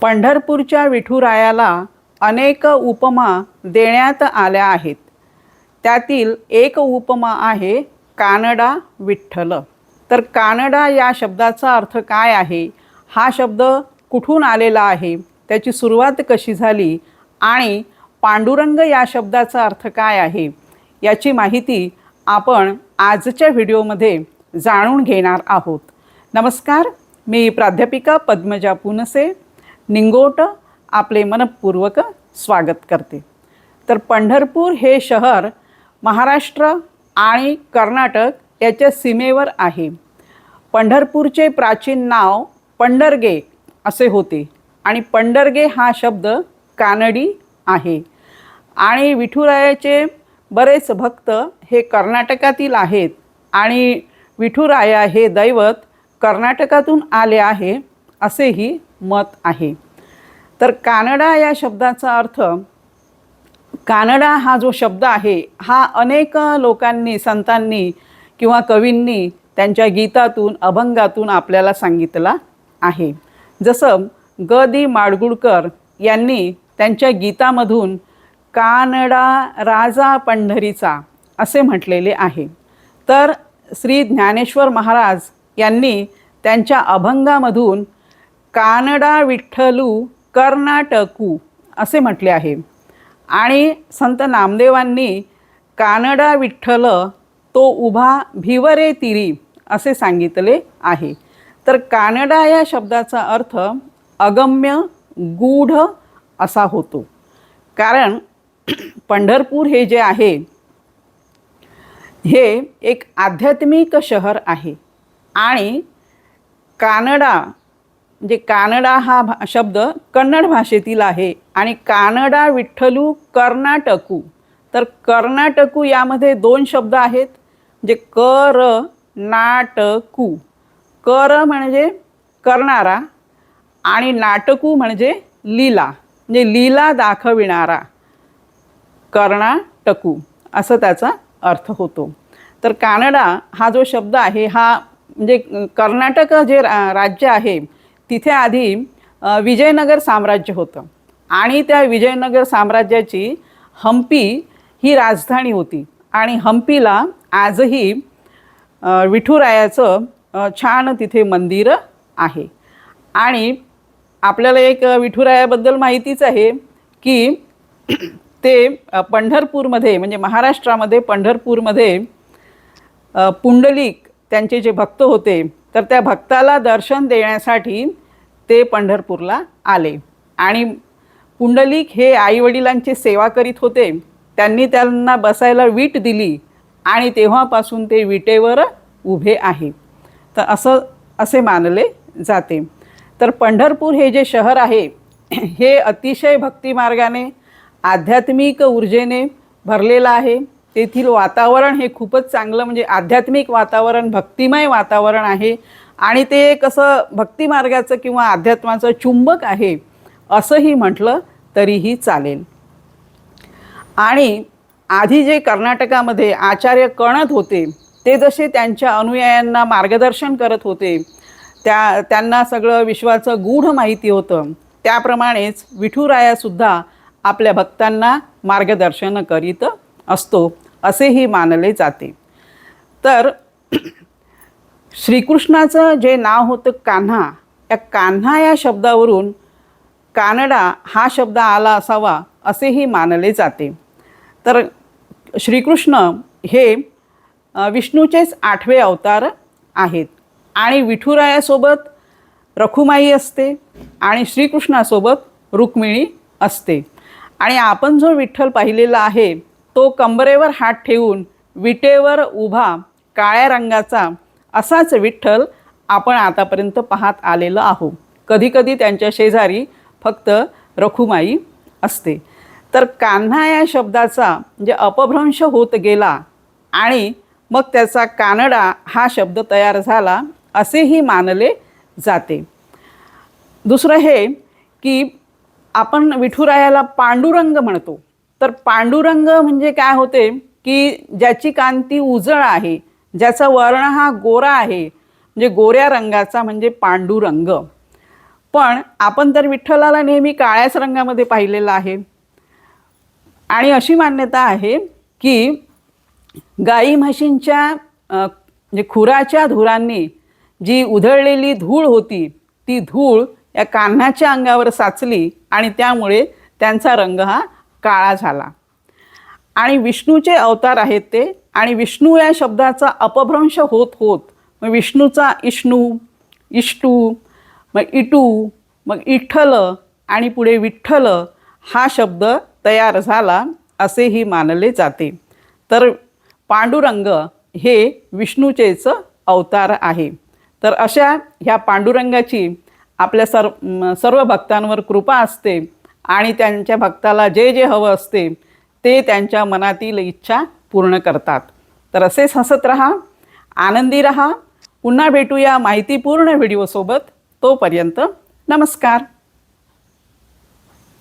पंढरपूरच्या विठुरायाला अनेक उपमा देण्यात आल्या आहेत. त्यातील एक उपमा आहे कानडा विठ्ठल. तर कानडा या शब्दाचा अर्थ काय आहे? हा शब्द कुठून आलेला आहे? त्याची सुरुवात कशी झाली? आणि पांडुरंग या शब्दाचा अर्थ काय आहे? याची माहिती आपण आजच्या व्हिडिओमध्ये जाणून घेणार आहोत. नमस्कार मी प्राध्यापिका पद्मजा पुनसे. निंगोट आपले मनपूर्वक स्वागत करते. तर पंढरपूर हे शहर महाराष्ट्र आणि कर्नाटक याच्या सीमेवर आहे. पंढरपूरचे प्राचीन नाव पंढरगे असे होते आणि पंढरगे हा शब्द कानडी आहे. आणि विठुरायाचे बरेच भक्त हे कर्नाटकातील आहेत आणि विठुराया हे दैवत कर्नाटकातून आले आहे असेही मत आहे. तर कानडा या शब्दाचा अर्थ कानडा हा जो शब्द आहे हा अनेक लोकांनी संतांनी किंवा कवींनी त्यांच्या गीतातून अभंगातून आपल्याला सांगितला आहे. जसं ग. दि. माडगुळकर यांनी त्यांच्या गीतामधून कानडा राजा पंढरीचा असे म्हटलेले आहे. तर श्री ज्ञानेश्वर महाराज यांनी त्यांच्या अभंगामधून कानडा विठ्ठलू कर्नाटकू असे म्हटले आहे. आणि संत नामदेवांनी कानडा विठ्ठल तो उभा भिवरे तिरी असे सांगितले आहे. तर कानडा या शब्दाचा अर्थ अगम्य गूढ असा होतो. कारण पंढरपूर हे जे आहे हे एक आध्यात्मिक शहर आहे. आणि कानडा म्हणजे कानडा हा भा शब्द कन्नड भाषेतील आहे. आणि कानडा विठ्ठलू कर्नाटकू. तर कर्नाटकू यामध्ये दोन शब्द आहेत. म्हणजे कर नाटकू. कर म्हणजे करणारा आणि नाटकू म्हणजे लीला. म्हणजे लीला दाखविणारा. कर्नाटकू. असं त्याचा अर्थ होतो. तर कानडा हा जो शब्द आहे हा म्हणजे कर्नाटक जे रा राज्य आहे तिथे आधी विजयनगर साम्राज्य होतं. आणि त्या विजयनगर साम्राज्याची हम्पी ही राजधानी होती. आणि हम्पीला आजही विठुरायाचं छान तिथे मंदिर आहे. आणि आपल्याला एक विठुरायाबद्दल माहितीच आहे की ते पंढरपूरमध्ये म्हणजे महाराष्ट्रामध्ये पंढरपूरमध्ये पुंडलिक त्यांचे जे भक्त होते तर त्या भक्ताला दर्शन देण्यासाठी ते पंढरपूरला आले. आणि पुंडलिक हे आईवडिलांची सेवा करीत होते. त्यांनी त्यांना बसायला वीट दिली आणि तेव्हापासून ते विटेवर उभे आहे. तर असं असे मानले जाते. तर पंढरपूर हे जे शहर आहे हे अतिशय भक्तिमार्गाने आध्यात्मिक ऊर्जेने भरलेलं आहे. तेथील वातावरण हे खूपच चांगलं म्हणजे आध्यात्मिक वातावरण भक्तिमय वातावरण आहे. आणि ते कसं भक्तिमार्गाचं किंवा अध्यात्माचं चुंबक आहे असंही म्हटलं तरीही चालेल. आणि आधी जे कर्नाटकामध्ये आचार्य कणत होते ते जसे त्यांच्या अनुयायांना मार्गदर्शन करत होते त्या त्यांना सगळं विश्वाचं गूढ माहिती होतं. त्याप्रमाणेच विठुरायासुद्धा आपल्या भक्तांना मार्गदर्शन करीत असतो. असेही मानले जाते. तर श्रीकृष्णाचं जे नाव होतं कान्हा या कान्हा या शब्दावरून कानडा हा शब्द आला असावा असेही मानले जाते. तर श्रीकृष्ण हे विष्णूचेच आठवे अवतार आहेत आणि विठुरायासोबत रखुमाई असते आणि श्रीकृष्णासोबत रुक्मिणी असते. आणि आपण जो विठ्ठल पाहिलेला आहे तो कंबरेवर हात ठेवून विटेवर उभा काळ्या रंगाचा असाच विठ्ठल आपण आतापर्यंत पाहत आलेलो आहो कधीकधी त्यांच्या शेजारी फक्त रखुमाई असते. तर कान्हा या शब्दाचा म्हणजे अपभ्रंश होत गेला आणि मग त्याचा कानडा हा शब्द तयार झाला असेही मानले जाते. दुसरं हे की आपण विठुरायाला पांडुरंग म्हणतो. तर पांडुरंग म्हणजे काय होते की ज्याची कांती उजळ आहे ज्याचा वर्ण हा गोरा आहे म्हणजे गोऱ्या रंगाचा म्हणजे पांडुरंग. पण आपण तर विठ्ठलाला नेहमी काळ्याच रंगामध्ये पाहिलेलं आहे. आणि अशी मान्यता आहे की गाई म्हशींच्या म्हणजे खुराच्या धुरांनी जी उधळलेली धूळ होती ती धूळ या कान्हाच्या अंगावर साचली आणि त्यामुळे त्यांचा रंग हा काळा झाला. आणि विष्णूचे अवतार आहेत ते. आणि विष्णू या शब्दाचा अपभ्रंश होत होत मग विष्णूचा इष्णू इष्टू मग इटू मग इठ्ठल आणि पुढे विठ्ठल हा शब्द तयार झाला असेही मानले जाते. तर पांडुरंग हे विष्णूचेच अवतार आहे. तर अशा ह्या पांडुरंगाची आपल्या सर्व सर्व भक्तांवर कृपा असते. आणि त्यांच्या भक्ताला जे जे हवं असते ते त्यांच्या मनातील इच्छा पूर्ण करतात. तर असेच हसत रहा आनंदी रहा. पुन्हा भेटूया माहितीपूर्ण व्हिडिओसोबत. तोपर्यंत नमस्कार.